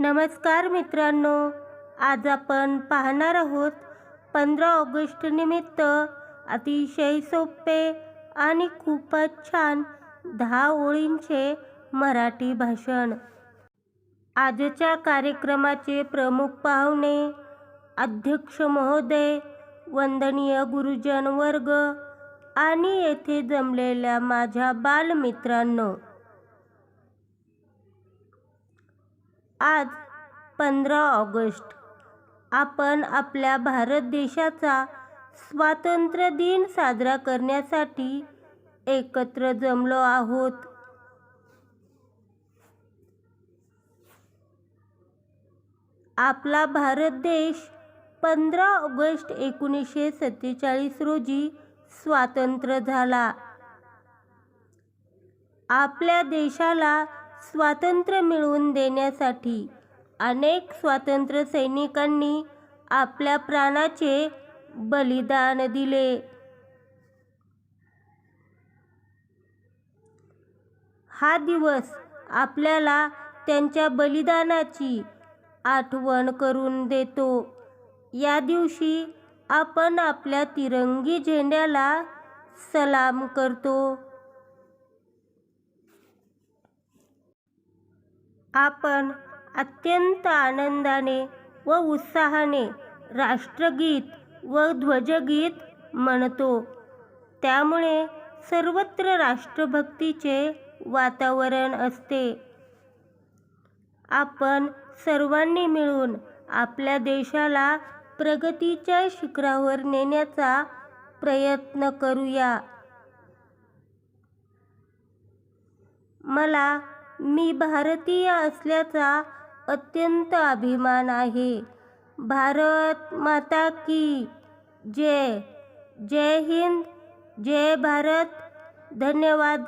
नमस्कार मित्रांनो आज आपण पाहणार आहोत पंधरा ऑगस्ट निमित्त अतिशय सोपे आणि खूपच छान दहा ओळींचे मराठी भाषण. आजच्या कार्यक्रमाचे प्रमुख पाहुणे अध्यक्ष महोदय वंदनीय गुरुजन वर्ग आणि येथे जमलेल्या माझ्या बालमित्रांनो. आज पंधरा ऑगस्ट. आपण आपल्या भारत देशाचा स्वातंत्र्य दिन साजरा करण्यासाठी एकत्र जमलो आहोत. आपला भारत देश पंधरा ऑगस्ट एकोणीसशे सत्तेचाळीस रोजी स्वातंत्र्य झाला. आपल्या देशाला स्वातंत्र्य मिळवून देण्यासाठी अनेक स्वातंत्र्य सैनिकांनी आपल्या प्राणाचे बलिदान दिले. हा दिवस आपल्याला त्यांच्या बलिदानाची आठवण करून देतो. या दिवशी आपण आपल्या तिरंगी झेंड्याला सलाम करतो. आपण अत्यंत आनंदाने व उत्साहाने राष्ट्रगीत व ध्वजगीत म्हणतो. त्यामुळे सर्वत्र राष्ट्रभक्तीचे वातावरण असते. आपण सर्वांनी मिळून आपल्या देशाला प्रगतीच्या शिखरावर नेण्याचा प्रयत्न करूया. मला मी भारतीय असल्याचा अत्यंत अभिमान आहे. भारत माता की जय. जय हिंद. जय भारत. धन्यवाद.